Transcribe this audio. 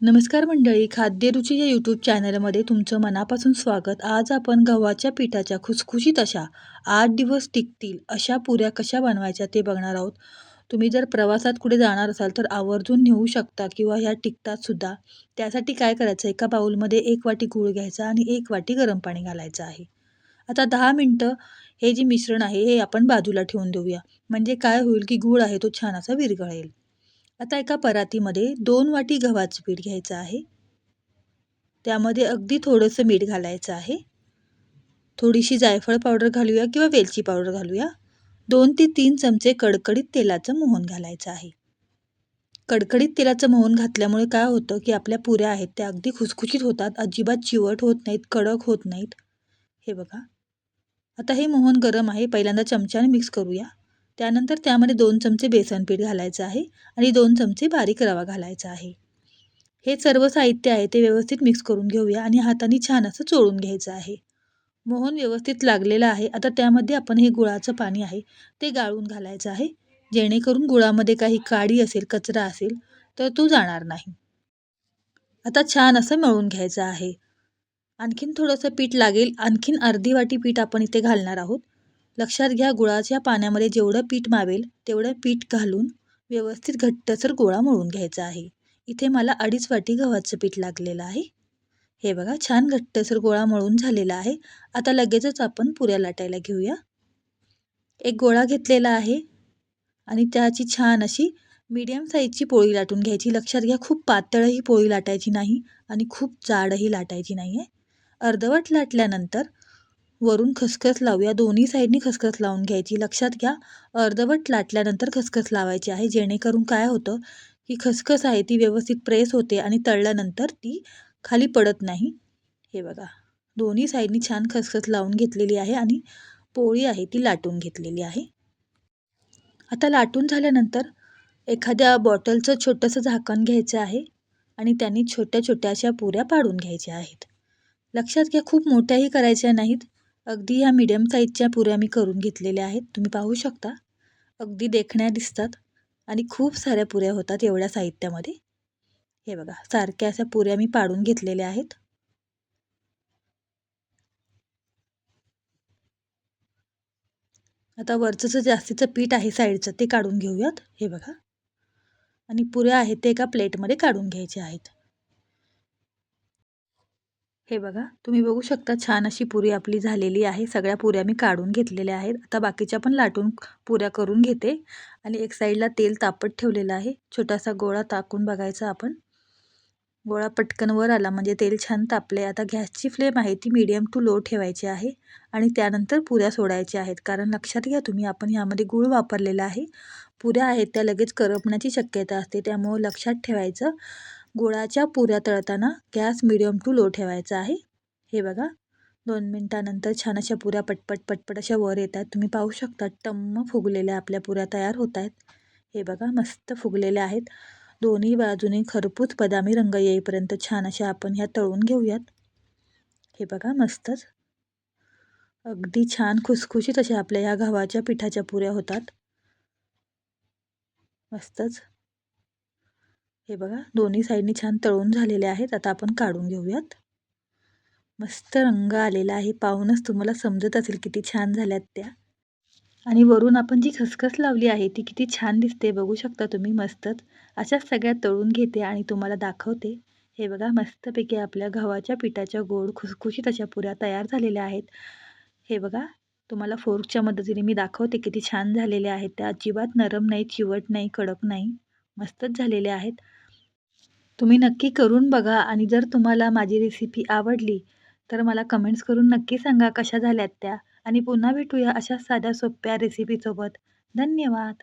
नमस्कार मंडळी खाद्यरुची या यूट्यूब चॅनलमध्ये तुमचं मनापासून स्वागत. आज आपण गव्हाच्या पिठाच्या खुसखुशीत अशा आठ दिवस टिकतील अशा पुऱ्या कशा बनवायच्या ते बघणार आहोत. तुम्ही जर प्रवासात कुठे जाणार असाल तर आवर्जून नेऊ शकता किंवा ह्या टिकतात सुद्धा. त्यासाठी काय करायचं? एका बाऊलमध्ये एक वाटी गूळ घ्यायचा आणि एक वाटी गरम पाणी घालायचं आहे. आता दहा मिनटं हे जे मिश्रण आहे हे आपण बाजूला ठेवून देऊया. म्हणजे काय होईल की गूळ आहे तो छान असा विरघळेल. आता एका परातीमध्ये दोन वाटी गव्हाचं पीठ घ्यायचं आहे. त्यामध्ये अगदी थोडंसं मीठ घालायचं आहे. थोडीशी जायफळ पावडर घालूया किंवा वेलची पावडर घालूया. दोन ते तीन चमचे कडकडीत तेलाचं मोहन घालायचं आहे. कडकडीत तेलाचं मोहन घातल्यामुळे काय होतं की आपल्या पुऱ्या आहेत त्या अगदी खुसखुशीत होतात अजिबात चिवट होत नाहीत कडक होत नाहीत. हे बघा. आता हे मोहन गरम आहे. पहिल्यांदा चमच्याने मिक्स करूया. त्यानंतर त्यामध्ये दोन चमचे बेसन पीठ घालायचं आहे आणि दोन चमचे बारीक रवा घालायचा आहे. हे सर्व साहित्य आहे ते व्यवस्थित मिक्स करून घेऊया आणि हाताने छान असं चोळून घ्यायचं आहे. मोहन व्यवस्थित लागलेलं आहे. आता त्यामध्ये आपण हे गुळाचं पाणी आहे ते गाळून घालायचं आहे. जेणेकरून गुळामध्ये काही काडी असेल कचरा असेल तर तो जाणार नाही. आता छान असं मळून घ्यायचं आहे. आणखीन थोडंसं पीठ लागेल. आणखीन अर्धी वाटी पीठ आपण इथे घालणार आहोत. लक्षात घ्या गुळाच्या पाण्यामध्ये जेवढं पीठ मावेल तेवढं पीठ घालून व्यवस्थित घट्टसर गोळा मळून घ्यायचा आहे. इथे मला अडीच वाटी गव्हाचं पीठ लागलेलं आहे. हे बघा छान घट्टसर गोळा मळून झालेला आहे. आता लगेचच आपण पुऱ्या लाटायला घेऊया. एक गोळा घेतलेला आहे आणि त्याची छान अशी मीडियम साईजची पोळी लाटून घ्यायची. लक्षात घ्या खूप पातळही पोळी लाटायची नाही आणि खूप जाडही लाटायची नाही आहे अर्धवट लाटल्यानंतर वरून खसखस लावूया. दोन्ही साईडनी खसखस लावून घ्यायची. लक्षात घ्या अर्धवट लाटल्यानंतर खसखस लावायची आहे. जेणेकरून काय होतं की खसखस आहे ती व्यवस्थित प्रेस होते आणि तळल्यानंतर ती खाली पडत नाही. हे बघा दोन्ही साईडनी छान खसखस लावून घेतलेली आहे आणि पोळी आहे ती लाटून घेतलेली आहे. आता लाटून झाल्यानंतर एखाद्या बॉटलचं छोटंसं झाकण घ्यायचं आहे आणि त्यांनी छोट्या छोट्या अशा पुऱ्या पाडून घ्यायच्या आहेत. लक्षात घ्या खूप मोठ्याही करायच्या नाहीत. अगदी ह्या मीडियम साईजच्या पुऱ्या मी करून घेतलेल्या आहेत. तुम्ही पाहू शकता. अगदी देखण्या दिसतात आणि खूप साऱ्या पुऱ्या होतात एवढ्या साहित्यामध्ये. हे बघा सारख्या अशा पुऱ्या मी पाडून घेतलेल्या आहेत. आता वरचं जास्तीचं पीठ आहे साईडचं ते काढून घेऊयात. हे बघा. आणि पुऱ्या आहेत ते एका प्लेटमध्ये काढून घ्यायच्या आहेत. हे बघा तुम्ही बघू शकता छान अशी पुरी आपली झालेली आहे. सगळ्या पुऱ्या मी काढून घेतलेल्या आहेत. आता बाकीच्या पण लाटून पुऱ्या करून घेते. आणि एक साईडला तेल तापत ठेवलेलं आहे. छोटासा गोळा टाकून बघायचा आपण. गोळा पटकन वर आला म्हणजे तेल छान तापले आता गॅसची फ्लेम आहे ती मीडियम टू लो ठेवायची आहे. आणि त्यानंतर पुऱ्या सोडायच्या आहेत. कारण लक्षात घ्या तुम्ही आपण ह्यामध्ये गूळ वापरलेला आहे. पुऱ्या आहेत त्या लगेच करपण्याची शक्यता असते. त्यामुळं लक्षात ठेवायचं. गुळाच्या पुऱ्या तळताना गॅस मिडियम टू लो ठेवायचा आहे. हे बघा दोन मिनटानंतर छान अशा पुऱ्या पटपट पटपट अशा वर येत आहेत तुम्ही पाहू शकता टम्म फुगलेल्या आपल्या पुऱ्या तयार होत आहेत. हे बघा मस्त फुगलेल्या आहेत. दोन्ही बाजूने खरपूस बदामी रंग येईपर्यंत छान अशा आपण ह्या तळून घेऊयात. हे बघा मस्तच. अगदी छान खुसखुशीत अशा आपल्या ह्या गव्हाच्या पिठाच्या पुऱ्या होतात. मस्तच. हे बघा दोन्ही साईडनी छान तळून झालेले आहेत. आता आपण काढून घेऊयात. मस्त रंग आलेला आहे. पाहूनच तुम्हाला समजत असेल किती छान झाल्यात त्या. आणि वरून आपण जी खसखस लावली आहे ती किती छान दिसते. बघू शकता तुम्ही मस्तच. अशाच सगळ्या तळून घेते आणि तुम्हाला दाखवते. हे बघा मस्तपैकी आपल्या गव्हाच्या पिठाच्या गोड खुसखुशीत अशा पुऱ्या तयार झालेल्या आहेत. हे बघा तुम्हाला फोर्कच्या मदतीने मी दाखवते किती छान झालेल्या आहेत त्या. अजिबात नरम नाही चिवट नाही कडक नाही. मस्तच झालेल्या आहेत. तुम्ही नक्की करून बघा आणि जर तुम्हाला माझी रेसिपी आवडली तर मला कमेंट्स करून नक्की सांगा कशा झाल्यात त्या. आणि पुन्हा भेटूया अशा साध्या सोप्या रेसिपीसोबत धन्यवाद.